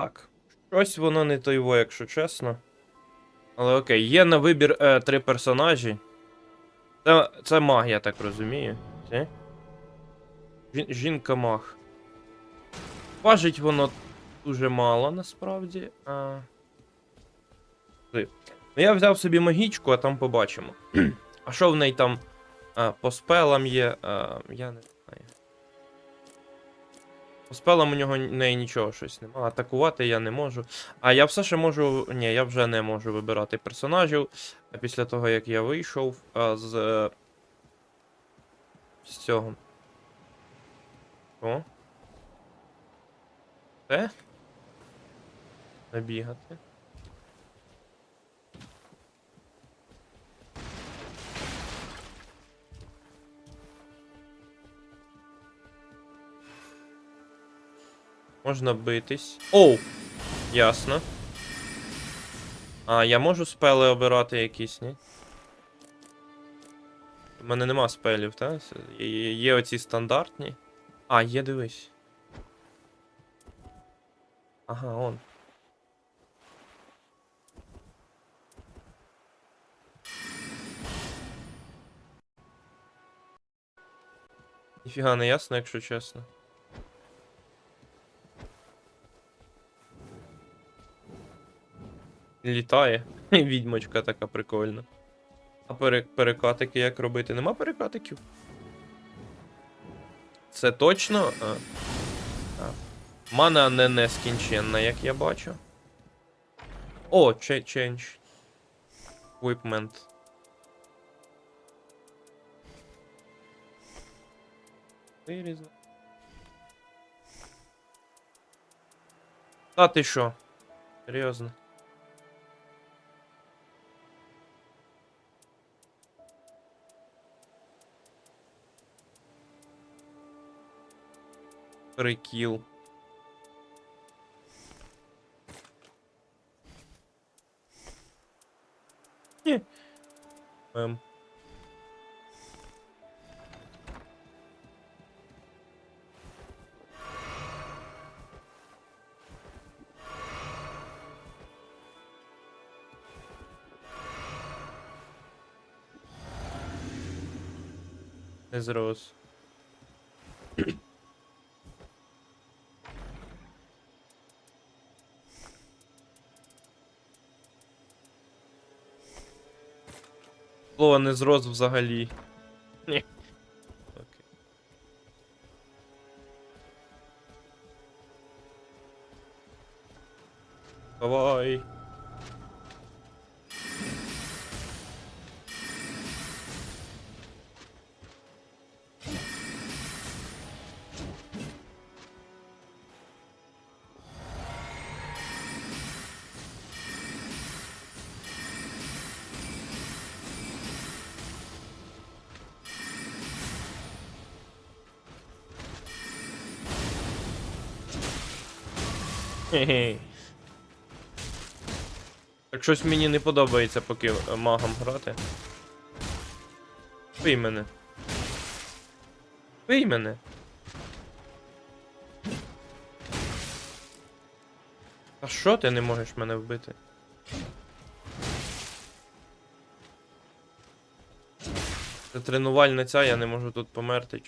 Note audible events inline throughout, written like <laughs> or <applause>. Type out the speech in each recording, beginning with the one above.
Так. Щось воно не тойво, якщо чесно. Але окей, є на вибір е, три персонажі. Це, це маг, я так розумію. Ці? Жін, жінка маг. Важить воно дуже мало насправді. А... Ну я взяв собі магічку, а там побачимо. <clears throat> а що в неї там а, по спелам є. А, я не знаю. По спелам у нього неї нічого щось нема. Атакувати я не можу. А я все ще можу. Ні, я вже не можу вибирати персонажів. Після того, як я вийшов а, з. е, З цього. О. Це? Набігати. Можна битись. Оу! Ясно. А, я можу спели обирати якісь, ні? У мене нема спелів, так? Є, є оці стандартні. А, є, дивись. Ага, он. Ніфіга не ясно, якщо чесно. Літає. <laughs> Відьмочка така прикольна. А пере- перекатики як робити? Нема перекатиків? Це точно. А. А. Мана не нескінченна, як я бачу. О, change. Equipment. Та ти що? Серйозно. Прикіл. Ні. Ем. Не. Слово не зрос взагалі. Хе-хе. Щось мені не подобається поки е, магом грати. Бий мене. Бий мене. А що ти не можеш мене вбити? Це тренувальна ця, я не можу тут померти.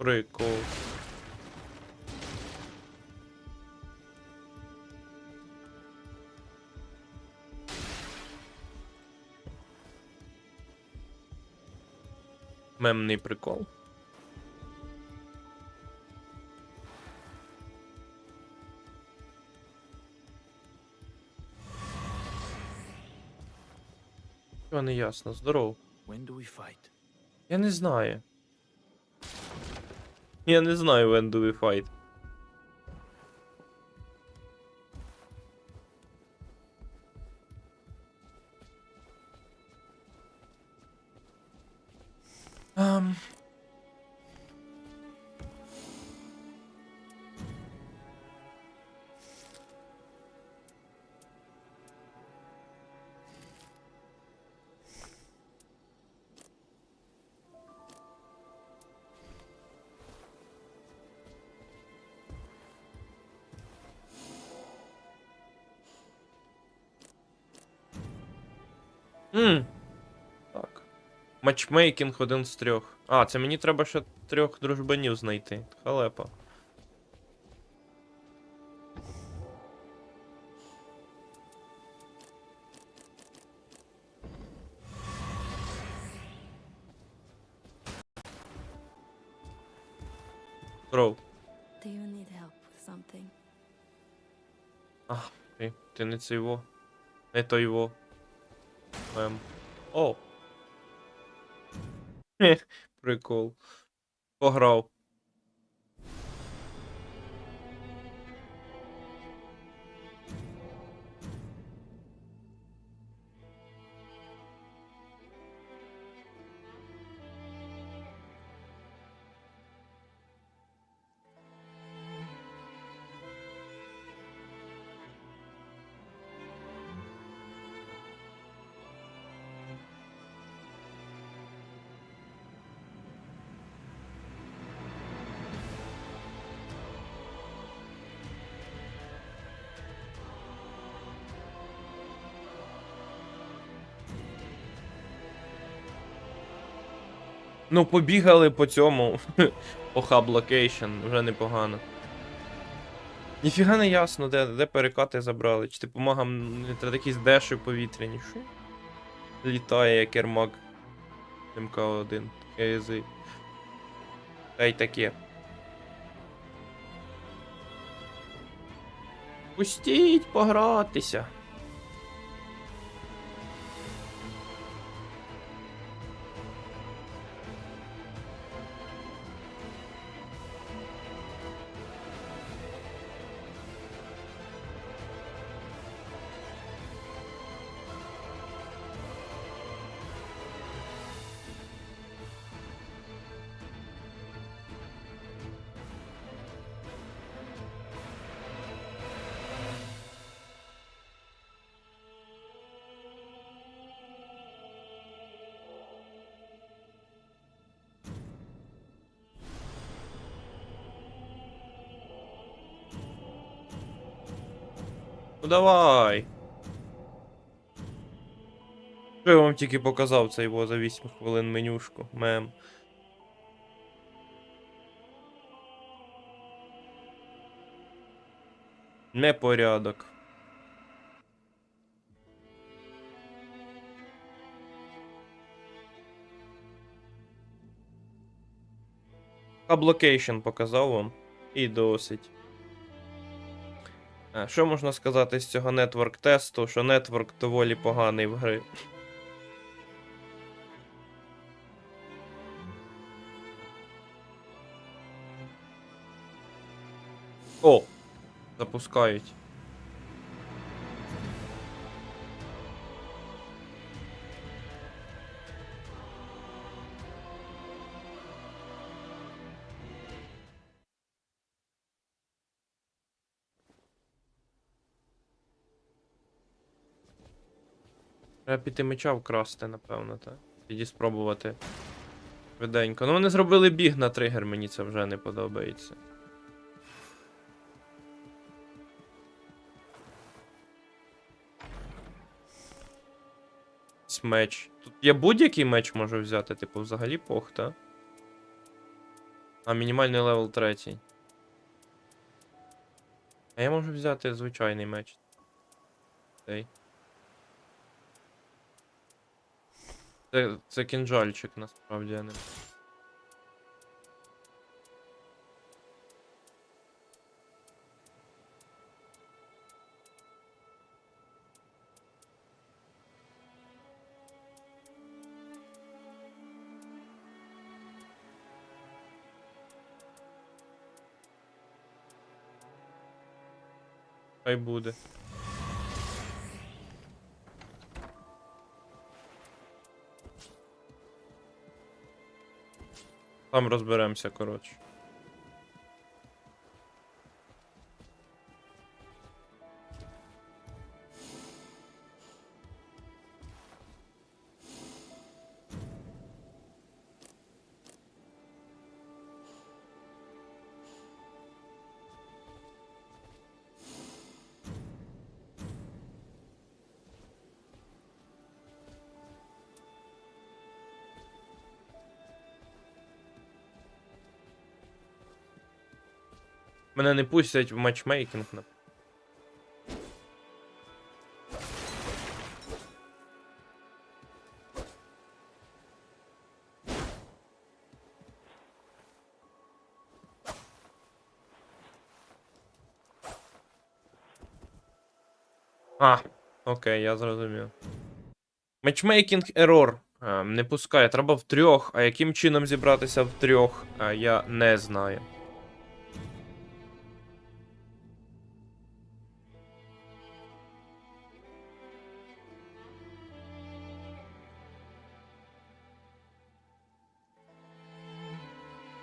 Прикол. Мемний прикол. Що не ясно, здоров. When do we fight? Я не знаю. Я не знаю, when do we fight. Ммм. Так. Матчмейкінг один з трьох. А, це мені треба ще трьох дружбанів знайти. Халепа. Здоров. Do you need help with something? Ти, ти не це його. Не то його. Ем. О. Прикол. Пограв. Ну, побігали по цьому. <laughs> по хаб локейшн, вже непогано. Ніфіга не ясно, де, де перекати забрали. Чи типу магам не треба якісь деші повітряні. Що? Літає як ермак. МК-1. КЗ. Та й таке. Пустіть погратися. Ну давай. Що я вам тільки показав це його за 8 хвилин менюшку, мем. Непорядок. Аблокейшн показав вам. І досить. Е, Що можна сказати з цього нетворк тесту? Що нетворк доволі поганий в гри. О! Запускають. Треба піти меча вкрасти, напевно, так? Тоді спробувати. Швиденько. Ну вони зробили біг на тригер, мені це вже не подобається. Меч. Тут я будь-який меч можу взяти, типу, взагалі пох, та? А, мінімальний левел третій. А я можу взяти звичайний меч. Цей. Це, це кінжальчик, насправді, а не. Хай буде. Там розберемося, коротше. Мене не пустять в матчмейкінг. А, окей, я зрозумів. Матчмейкінг ерор. Не пускає, треба в трьох. А яким чином зібратися в трьох, я не знаю.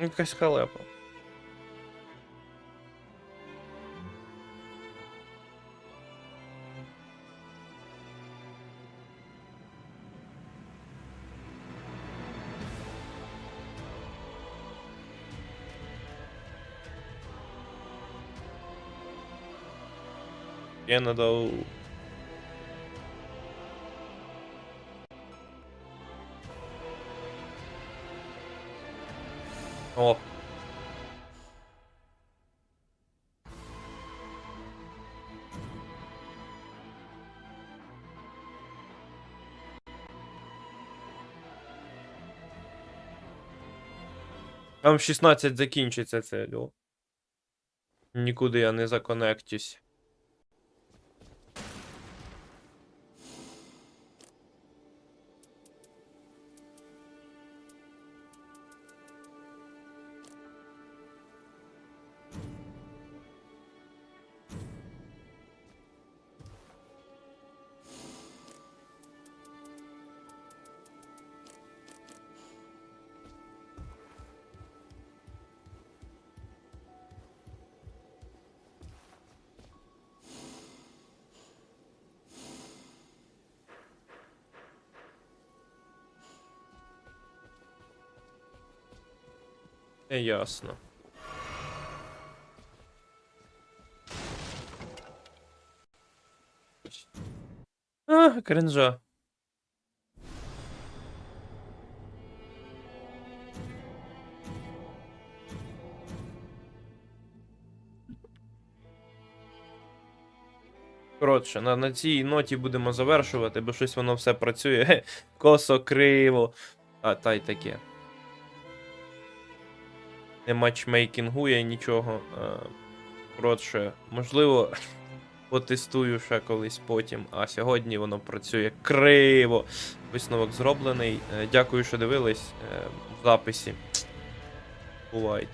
Якась халепа. Я надав. О. Там 16 закінчиться це, льо. Нікуди я не законектюсь. Ясно. А, кринжа. Коротше, на, на цій ноті будемо завершувати, бо щось воно все працює. <laughs> Косо, криво. А та й таке. Не матчмейкінгує нічого. е, Коротше, можливо, <laughs> потестую ще колись потім. А сьогодні воно працює криво. Висновок зроблений. Е, Дякую, що дивились е, в записі. Бувайте.